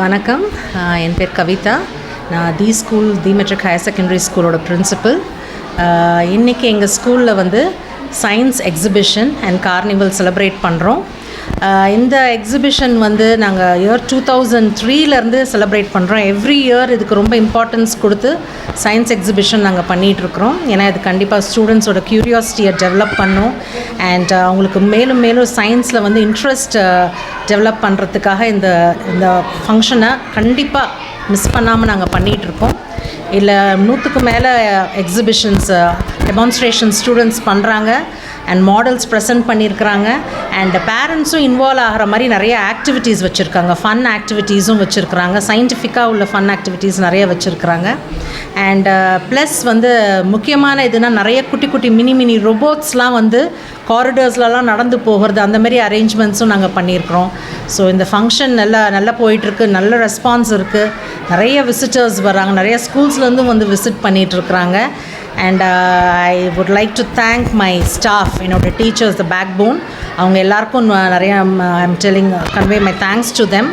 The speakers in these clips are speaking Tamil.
வணக்கம். என் பேர் கவிதா. நான் the school the matric higher secondary ஸ்கூலோட பிரின்சிபல் இன்றைக்கி எங்கள் ஸ்கூலில் வந்து science exhibition and carnival celebrate பண்ணுறோம் இந்த எக்ஸிபிஷன் வந்து நாங்கள் இயர் டூ தௌசண்ட் த்ரீலேருந்து செலிப்ரேட் பண்ணுறோம் எவ்ரி இயர் இதுக்கு ரொம்ப இம்பார்ட்டன்ஸ் கொடுத்து சயின்ஸ் எக்ஸிபிஷன் நாங்கள் பண்ணிகிட்ருக்குறோம் ஏன்னா இது கண்டிப்பாக ஸ்டூடெண்ட்ஸோட க்யூரியாசிட்டியை டெவலப் பண்ணும். அண்ட் அவங்களுக்கு மேலும் மேலும் சயின்ஸில் வந்து இன்ட்ரெஸ்ட் டெவலப் பண்ணுறதுக்காக இந்த இந்த ஃபங்க்ஷனை கண்டிப்பாக மிஸ் பண்ணாமல் நாங்கள் பண்ணிகிட்ருக்கோம் இல்லை நூற்றுக்கு மேலே எக்ஸிபிஷன்ஸ் டெமான்ஸ்ட்ரேஷன் ஸ்டூடெண்ட்ஸ் பண்ணுறாங்க அண்ட் மாடல்ஸ் ப்ரெசென்ட் பண்ணியிருக்கிறாங்க அண்ட் பேரண்ட்ஸும் இன்வால்வ் ஆகிற மாதிரி நிறைய ஆக்டிவிட்டீஸ் வச்சுருக்காங்க. ஃபன் ஆக்டிவிட்டீஸும் வச்சுருக்குறாங்க. சயின்டிஃபிக்காக உள்ள ஃபன் ஆக்டிவிட்டீஸ் நிறைய வச்சுருக்குறாங்க. அண்ட் ப்ளஸ் uh, வந்து முக்கியமான இதுனா நிறைய குட்டி குட்டி மினி மினி ரொபோட்ஸ்லாம் வந்து காரிடர்ஸ்லலாம் நடந்து போகிறது. அந்த மாதிரி அரேஞ்ச்மெண்ட்ஸும் நாங்கள் பண்ணியிருக்கிறோம். ஸோ இந்த ஃபங்க்ஷன் நல்லா நல்லா போயிட்டுருக்கு. நல்ல ரெஸ்பான்ஸ் இருக்குது நிறைய விசிட்டர்ஸ் வராங்க. நிறைய ஸ்கூல்ஸ்லேருந்தும் வந்து visit பண்ணிகிட்ருக்குறாங்க and I would like to thank my staff என்னோட டீச்சர்ஸ் த பேக் போன் அவங்க எல்லாருக்கும் uh, நிறைய I'm telling convey my thanks to them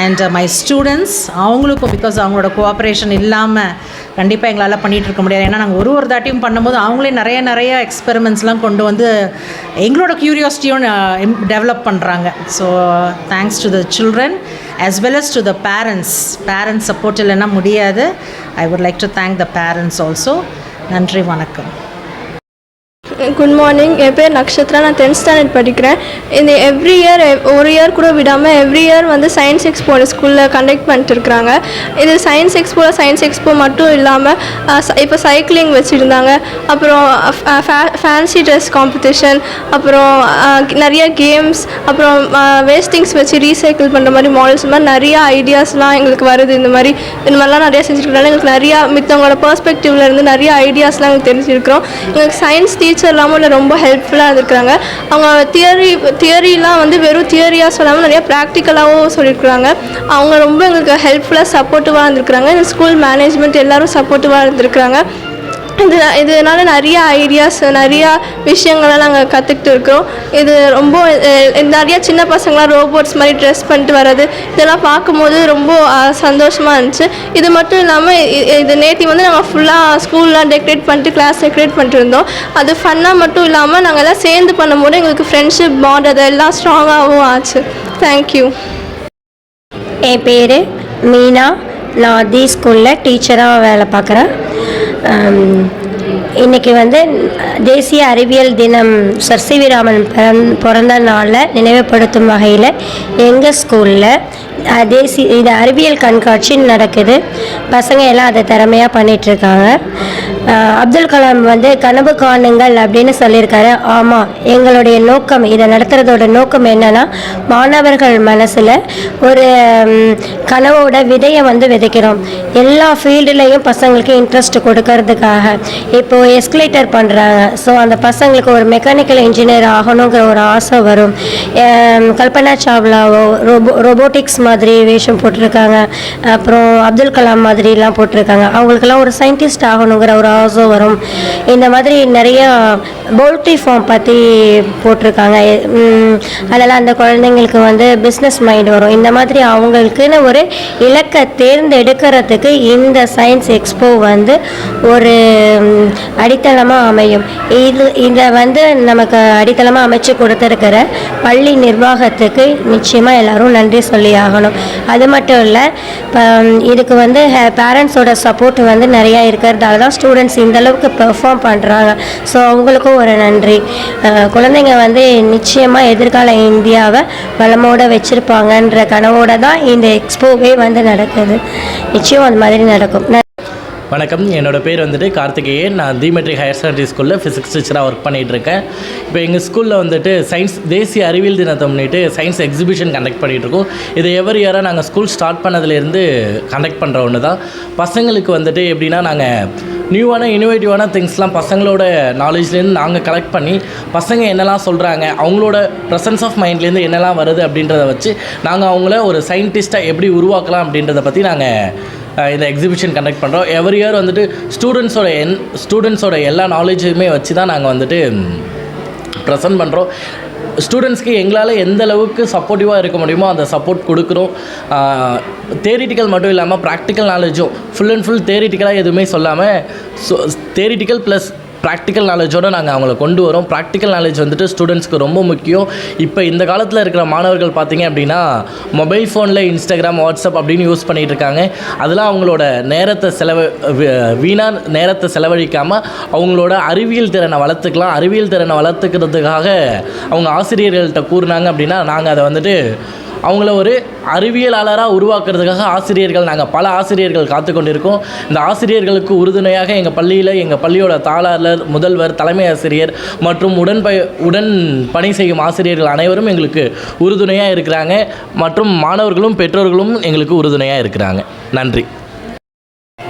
and my students அவங்களுக்கும் பிகாஸ் அவங்களோட கோஆப்ரேஷன் இல்லாமல் கண்டிப்பாக எங்களால் பண்ணிகிட்டு இருக்க முடியாது. ஏன்னா நாங்கள் ஒரு ஒரு தாட்டியும் பண்ணும்போது அவங்களே நிறைய நிறைய எக்ஸ்பெரிமெண்ட்ஸ்லாம் கொண்டு வந்து எங்களோட க்யூரியாசிட்டியும் டெவலப் பண்ணுறாங்க so thanks to the children as well as to the parents parents support இல்லைன்னா முடியாது. I would like to thank the parents also நன்றி வணக்கம். குட் மார்னிங் என் பேர் நக்ஷத்ரா. நான் டென்த் ஸ்டாண்டர்ட் படிக்கிறேன். இந்த எவ்ரி இயர் ஒரு இயர் கூட விடாமல் எவ்ரி இயர் வந்து சயின்ஸ் எக்ஸ்போ ஸ்கூலில் கண்டக்ட் பண்ணிட்டு இருக்கிறாங்க இது சயின்ஸ் எக்ஸ்போவில் சயின்ஸ் எக்ஸ்போ மட்டும் இல்லாமல் இப்போ சைக்கிளிங் வச்சுருந்தாங்க. அப்புறம் ஃபேன்சி ட்ரெஸ் காம்படிஷன் அப்புறம் நிறைய கேம்ஸ் அப்புறம் வேஸ்டிங்ஸ் வச்சு ரீசைக்கிள் பண்ணுற மாதிரி மாடல்ஸ் மாதிரி நிறைய ஐடியாஸ்லாம் எங்களுக்கு வருது. இந்த மாதிரி இந்த மாதிரிலாம் நிறையா செஞ்சுருக்கனால எங்களுக்கு நிறையா மித்தவங்களோட பர்ஸ்பெக்டிவ்லேருந்து நிறைய ஐடியாஸ்லாம் எங்களுக்கு தெரிஞ்சிருக்கிறோம். எங்களுக்கு சயின்ஸ் டீச்சர் இல்லாமல் இல்லை ரொம்ப ஹெல்ப்ஃபுல்லாக இருந்திருக்காங்க அவங்க தியரி தியரிலாம் வந்து வெறும் தியரியாக சொல்லாமல் நிறைய ப்ராக்டிக்கலாகவும் சொல்லியிருக்கிறாங்க அவங்க ரொம்ப எங்களுக்கு ஹெல்ப்ஃபுல்லாக சப்போர்ட்டிவாக இருந்திருக்கிறாங்க. இந்த ஸ்கூல் மேனேஜ்மெண்ட் எல்லாரும் சப்போர்ட்டிவாக இருந்திருக்கிறாங்க. இது இதனால் நிறைய ஐடியாஸ் நிறையா விஷயங்களை நாங்கள் கற்றுக்கிட்டு இருக்கிறோம் இது ரொம்ப நிறையா நிறைய சின்ன பசங்களாம் ரோபோட்ஸ் மாதிரி ட்ரெஸ் பண்ணிட்டு வர்றது இதெல்லாம் பார்க்கும்போது ரொம்ப சந்தோஷமாக இருந்துச்சு. இது மட்டும் இல்லாமல் இது நேற்று வந்து நாங்கள் ஃபுல்லாக ஸ்கூல்லாம் டெக்கரேட் பண்ணிட்டு கிளாஸ் டெக்கரேட் பண்ணிட்டு இருந்தோம். அது ஃபன்னாக மட்டும் இல்லாமல் நாங்கள் எல்லாம் சேர்ந்து பண்ணும்போது எங்களுக்கு ஃப்ரெண்ட்ஷிப் பாண்ட் அதெல்லாம் ஸ்ட்ராங்காகவும் ஆச்சு. தேங்க்யூ என் பேர் மீனா. நான் தி ஸ்கூலில் டீச்சராக வேலை பார்க்குறேன். இன்றைக்கி வந்து தேசிய அறிவியல் தினம் சர் சி வி ராமன் பிறந் பிறந்த நாளில் நினைவுபடுத்தும் வகையில் எங்கள் ஸ்கூலில் தேசிய இது அறிவியல் கண்காட்சி நடக்குது. பசங்க எல்லாம் அதை திறமையாக பண்ணிகிட்ருக்காங்க அப்துல் கலாம் வந்து கனவு காணுங்கள் அப்படின்னு சொல்லியிருக்காரு. ஆமாம் எங்களுடைய நோக்கம் இதை நடத்துகிறதோட நோக்கம் என்னன்னா மாணவர்கள் மனசில் ஒரு கனவோட விதையை வந்து விதைக்கிறோம். எல்லா ஃபீல்டுலேயும் பசங்களுக்கு இன்ட்ரெஸ்ட் கொடுக்கறதுக்காக. இப்போது எஸ்கலேட்டர் பண்ணுறாங்க ஸோ அந்த பசங்களுக்கு ஒரு மெக்கானிக்கல் இன்ஜினியர் ஆகணுங்கிற ஒரு ஆசை வரும். கல்பனா சாவ்லாவோ ரோபோ ரோபோட்டிக்ஸ் மாதிரி வேஷம் போட்டிருக்காங்க. அப்புறம் அப்துல் கலாம் மாதிரிலாம் போட்டிருக்காங்க. அவங்களுக்கெல்லாம் ஒரு சயின்டிஸ்ட் ஆகணுங்கிற ஒரு ஆசை வரும். இந்த மாதிரி நிறைய போல்ட்ரி ஃபார்ம் பற்றி போட்டிருக்காங்க. அதெல்லாம் அந்த குழந்தைங்களுக்கு வந்து பிஸ்னஸ் மைண்ட் வரும். இந்த மாதிரி அவங்களுக்குன்னு ஒரு இலக்கை தேர்ந்தெடுக்கிறதுக்கு இந்த சயின்ஸ் எக்ஸ்போ வந்து ஒரு அடித்தளமாக அமையும். இது இதை வந்து நமக்கு அடித்தளமாக அமைச்சு கொடுத்துருக்கிற பள்ளி நிர்வாகத்துக்கு நிச்சயமாக எல்லாரும் நன்றி சொல்லி ஆகணும். அது மட்டும் இல்லை இப்போ இதுக்கு வந்து பேரண்ட்ஸோட சப்போர்ட் வந்து நிறையா இருக்கிறதால தான் ஸ்டூடெண்ட்ஸ் இந்த அளவுக்கு பெர்ஃபார்ம் பண்ணுறாங்க ஸோ அவங்களுக்கும் ஒரு நன்றி. குழந்தைங்க வந்து நிச்சயமாக எதிர்கால இந்தியாவை வளமோட வச்சுருப்பாங்கன்ற கனவோட தான் இந்த எக்ஸ்போவே வந்து நடக்குது. நிச்சயம் அது மாதிரி நடக்கும். வணக்கம். என்னோட பேர் வந்துட்டு கார்த்திகேயன். நான் தீமெட்ரிக் ஹையர் செகண்டரி ஸ்கூலில் ஃபிசிக்ஸ் டீச்சராக ஒர்க் பண்ணிகிட்டு இருக்கேன் இப்போ எங்கள் ஸ்கூலில் வந்துட்டு சயின்ஸ் தேசிய அறிவியல் தினத்தை முன்னிட்டு சயின்ஸ் எக்ஸிபிஷன் கண்டக்ட் பண்ணிகிட்ருக்கோம் இது எவர் இயராக நாங்கள் ஸ்கூல் ஸ்டார்ட் பண்ணதுலேருந்து கண்டக்ட் பண்ணுற ஒன்று தான் பசங்களுக்கு வந்துட்டு எப்படின்னா நாங்கள் நியூவான இனோவேட்டிவான திங்ஸ்லாம் பசங்களோட நாலேஜ்லேருந்து நாங்கள் கலெக்ட் பண்ணி பசங்க என்னெல்லாம் சொல்கிறாங்க அவங்களோட ப்ரெசன்ஸ் ஆஃப் மைண்ட்லேருந்து என்னெல்லாம் வருது அப்படின்றத வச்சு நாங்கள் அவங்கள ஒரு சயின்டிஸ்ட்டாக எப்படி உருவாக்கலாம் அப்படின்றத பற்றி நாங்கள் இந்த எக்ஸிபிஷன் கண்டக்ட் பண்ணுறோம் எவ்ரி இயர் வந்துட்டு ஸ்டூடெண்ட்ஸோட என் ஸ்டூடெண்ட்ஸோட எல்லா நாலேஜுமே வச்சு தான் நாங்கள் வந்துட்டு ப்ரெசென்ட் பண்ணுறோம் ஸ்டூடெண்ட்ஸ்க்கு எங்களால் எந்த அளவுக்கு சப்போர்ட்டிவாக இருக்க முடியுமோ அந்த சப்போர்ட் கொடுக்குறோம். தேரிட்டிக்கல் மட்டும் இல்லாமல் ப்ராக்டிக்கல் நாலேஜும் ஃபுல் அண்ட் ஃபுல் தேரிட்டிக்கலாக எதுவுமே சொல்லாமல் ஸோ தேரிட்டிக்கல் ப்ளஸ் ப்ராக்டிக்கல் நாலேஜோடு நாங்கள் அவங்கள கொண்டு வரோம். ப்ராக்டிக்கல் நாலேஜ் வந்துட்டு ஸ்டூடெண்ட்ஸ்க்கு ரொம்ப முக்கியம். இப்போ இந்த காலத்தில் இருக்கிற மாணவர்கள் பார்த்தீங்க அப்படின்னா மொபைல் ஃபோனில் இன்ஸ்டாகிராம் வாட்ஸ்அப் அப்படின்னு யூஸ் பண்ணிகிட்டு இருக்காங்க. அதெல்லாம் அவங்களோட நேரத்தை செலவு வீணாக நேரத்தை செலவழிக்காமல் அவங்களோட அறிவியல் திறனை வளர்த்துக்கலாம். அறிவியல் திறனை வளர்த்துக்கிறதுக்காக அவங்க ஆசிரியர்கள்ட்ட கூறினாங்க அப்படின்னா நாங்கள் அதை வந்துட்டு அவங்கள ஒரு அறிவியலாளராக உருவாக்குறதுக்காக ஆசிரியர்கள் நாங்கள் பல ஆசிரியர்கள் காத்து கொண்டிருக்கோம் இந்த ஆசிரியர்களுக்கு உறுதுணையாக எங்கள் பள்ளியில் எங்கள் பள்ளியோட தாளாளர் முதல்வர் தலைமை ஆசிரியர் மற்றும் உடன் ப உடன் பணி செய்யும் ஆசிரியர்கள் அனைவரும் எங்களுக்கு உறுதுணையாக இருக்கிறாங்க. மற்றும் மாணவர்களும் பெற்றோர்களும் எங்களுக்கு உறுதுணையாக இருக்கிறாங்க. நன்றி.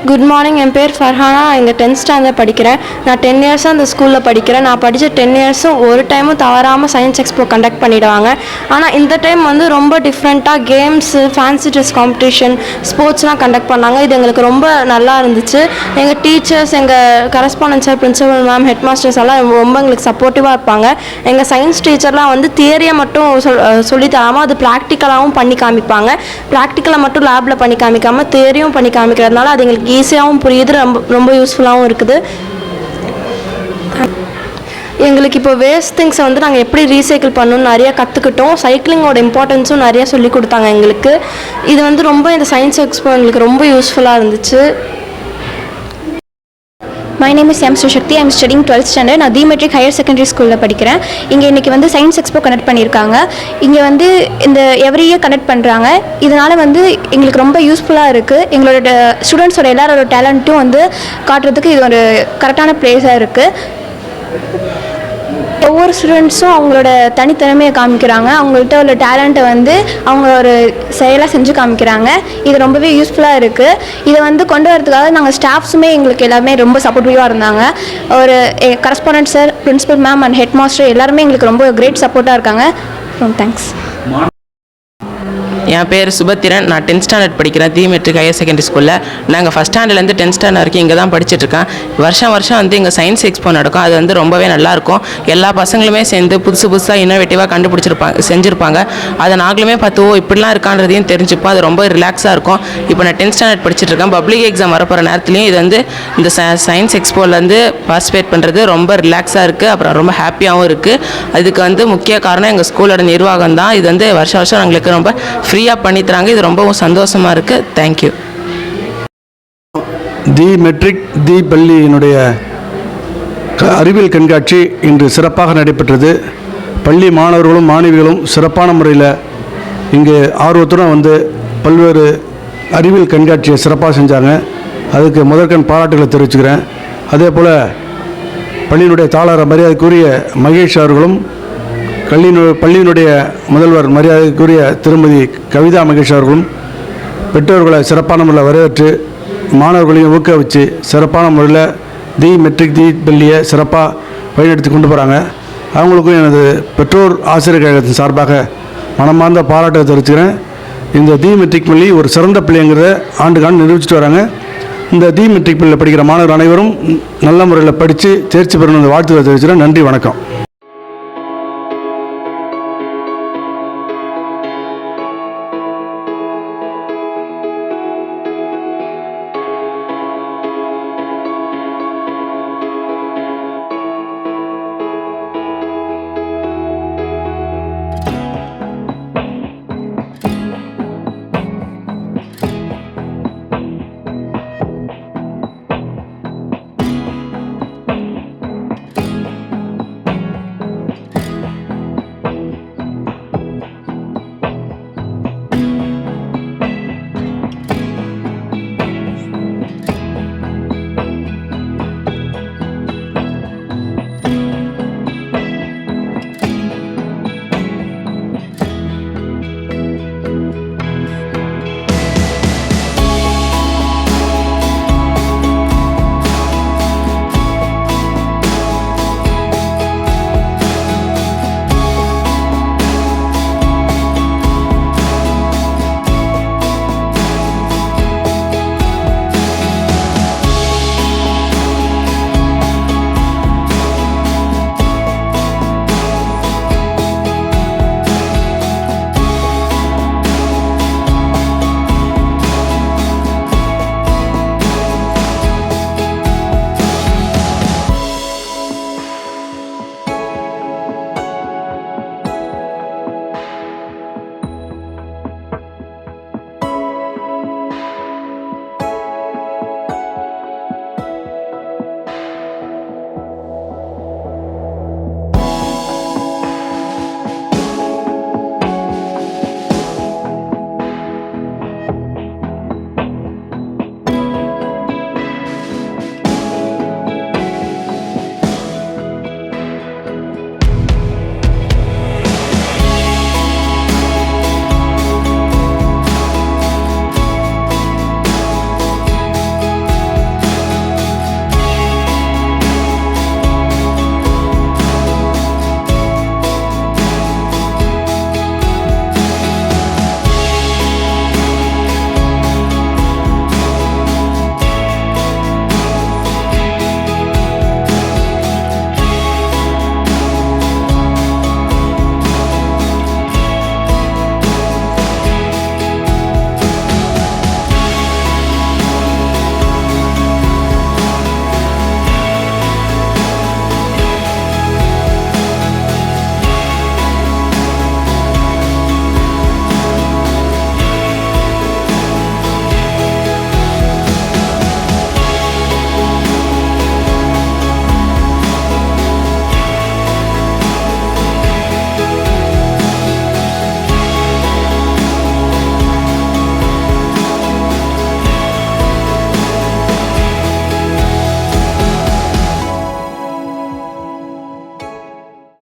குட் மார்னிங் என் பேர் ஃபர்ஹானா இங்கே டென்த் ஸ்டாண்டர்ட் படிக்கிறேன். நான் டென் இயர்ஸாக அந்த ஸ்கூலில் படிக்கிறேன். நான் படித்த டென் இயர்ஸும் ஒரு டைமும் தவறாமல் சயின்ஸ் எக்ஸ்போ கண்டக்ட் பண்ணிவிடுவாங்க ஆனால் இந்த டைம் வந்து ரொம்ப டிஃப்ரெண்ட்டாக கேம்ஸு ஃபேன்சி ட்ரெஸ் காம்படிஷன் ஸ்போர்ட்ஸ்லாம் கண்டக்ட் பண்ணாங்க. இது எங்களுக்கு ரொம்ப நல்லா இருந்துச்சு. எங்கள் டீச்சர்ஸ் எங்கள் correspondent sir principal ma'am headmasters எல்லாம் ரொம்ப எங்களுக்கு சப்போர்ட்டிவாக இருப்பாங்க. எங்கள் சயின்ஸ் டீச்சர்லாம் வந்து தியரியை மட்டும் சொல் சொல்லித்தராமல் அது ப்ராக்டிக்கலாகவும் பண்ணி காமிப்பாங்க. ப்ராக்டிக்கலை மட்டும் லேபில் பண்ணி காமிக்காமல் தியரியும் பண்ணி காமிக்கிறதுனால அது எங்களுக்கு ஈஸியாகவும் புரியுது ரொம்ப ரொம்ப யூஸ்ஃபுல்லாகவும் இருக்குது. எங்களுக்கு இப்போ வேஸ்ட் திங்ஸை வந்து நாங்கள் எப்படி ரீசைக்கிள் பண்ணணும்னு நிறைய கற்றுக்கிட்டோம் சைக்கிளிங்கோட இம்பார்ட்டன்ஸும் நிறைய சொல்லி கொடுத்தாங்க எங்களுக்கு. இது வந்து ரொம்ப இந்த சயின்ஸ் எக்ஸ்போ எங்களுக்கு ரொம்ப யூஸ்ஃபுல்லாக இருந்துச்சு. My name is M Susakthi I'm studying twelfth standard நான் தி மெட்ரிக் ஹையர் செகண்டரி ஸ்கூலில் படிக்கிறேன். இங்கே இன்றைக்கி வந்து சயின்ஸ் எக்ஸ்போ கனெக்ட் பண்ணியிருக்காங்க. இங்கே வந்து இந்த எவ்ரி இயர் கனெக்ட் பண்ணுறாங்க இதனால் வந்து எங்களுக்கு ரொம்ப யூஸ்ஃபுல்லாக இருக்குது எங்களோட ஸ்டூடெண்ட்ஸோட எல்லாரோட டேலண்ட்டும் வந்து காட்டுறதுக்கு இது ஒரு கரெக்டான பிளேஸாக இருக்குது ஒவ்வொரு ஸ்டூடெண்ட்ஸும் அவங்களோட தனித்திறமையை காமிக்கிறாங்க. அவங்கள்ட்ட உள்ள டேலண்ட்டை வந்து அவங்க ஒரு செயலாக செஞ்சு காமிக்கிறாங்க. இது ரொம்பவே யூஸ்ஃபுல்லாக இருக்குது இதை வந்து கொண்டு வரதுக்காக நாங்கள் ஸ்டாஃப்ஸுமே எங்களுக்கு எல்லாமே ரொம்ப சப்போர்ட்டிவாக இருந்தாங்க. ஒரு correspondent sir principal ma'am and headmaster எல்லாருமே எங்களுக்கு ரொம்ப கிரேட் சப்போர்ட்டாக இருக்காங்க. தேங்க்ஸ் என் பேர் சுபத்திரன். நான் டென்த் ஸ்டாண்டர்ட் படிக்கிறேன். தி மெட்ரிக் ஹையர் செகண்டரி ஸ்கூலில் நாங்கள் ஃபஸ்ட் ஸ்டாண்டர்ட்லேருந்து டென்த் ஸ்டாண்டர்ட் வரைக்கும் இங்கே தான் படிச்சிட்ருக்கேன் வருஷம் வருஷம் வந்து இங்கே சயின்ஸ் எக்ஸ்போ நடக்கும். அது வந்து ரொம்பவே நல்லாயிருக்கும் எல்லா பசங்களுமே சேர்ந்து புதுசு புதுசாக இன்னோவேட்டிவாக கண்டுபிடிச்சிருப்பாங்க செஞ்சுருப்பாங்க. அதை நாங்களுமே பார்த்து ஓ இப்படிலாம் இருக்கான்றதையும் தெரிஞ்சுப்போம். அது ரொம்ப ரிலாக்ஸாக இருக்கும். இப்போ நான் டென்த் ஸ்டாண்டர்ட் படிச்சிட்டுருக்கேன் பப்ளிக் எக்ஸாம் வரப்போகிற நேரத்துலையும் இது வந்து இந்த சயின்ஸ் எக்ஸ்போலேருந்து பார்ட்டிசிபேட் பண்ணுறது ரொம்ப ரிலாக்ஸாக இருக்குது அப்புறம் ரொம்ப ஹாப்பியாகவும் இருக்குது அதுக்கு வந்து முக்கிய காரணம் எங்கள் ஸ்கூலோட நிர்வாகம் தான் இது வந்து வருஷம் வருஷம் எங்களுக்கு ரொம்ப ஃப்ரீ ஃப்ரீயாக பண்ணித்தராங்க. இது ரொம்பவும் சந்தோஷமாக இருக்குது தேங்க்யூ தி மெட்ரிக் தி பள்ளியினுடைய அறிவியல் கண்காட்சி இன்று சிறப்பாக நடைபெற்றது. பள்ளி மாணவர்களும் மாணவிகளும் சிறப்பான முறையில் இங்கு ஆர்வத்துடன் வந்து பல்வேறு அறிவியல் கண்காட்சியை சிறப்பாக செஞ்சாங்க. அதுக்கு முதற்கண் பாராட்டுகளை தெரிவிச்சுக்கிறேன். அதே போல் பள்ளியினுடைய தாளர மரியாதைக்குரிய மகேஷ் அவர்களும் கல்லினு பள்ளியினுடைய முதல்வர் மரியாதைக்குரிய திருமதி கவிதா மகேஷ் அவர்களும் பெற்றோர்களை சிறப்பான முறையில் வரவேற்று மாணவர்களையும் ஊக்குவிச்சு சிறப்பான முறையில் தி மெட்ரிக் தி பள்ளியை சிறப்பாக வழிநடத்தி கொண்டு போகிறாங்க அவங்களுக்கும் எனது பெற்றோர் ஆசிரியர் கழகத்தின் சார்பாக மனமார்ந்த பாராட்டை தெரிவிச்சுக்கிறேன். இந்த தி மெட்ரிக் பள்ளி ஒரு சிறந்த பள்ளிங்கிறத ஆண்டுக்காண்டு நிரூபிச்சிட்டு வராங்க. இந்த தி மெட்ரிக் பள்ளியில் படிக்கிற மாணவர் அனைவரும் நல்ல முறையில் படித்து தேர்ச்சி பெறணும் வாழ்த்துக்களை தெரிவிச்சுக்கிறேன். நன்றி வணக்கம்.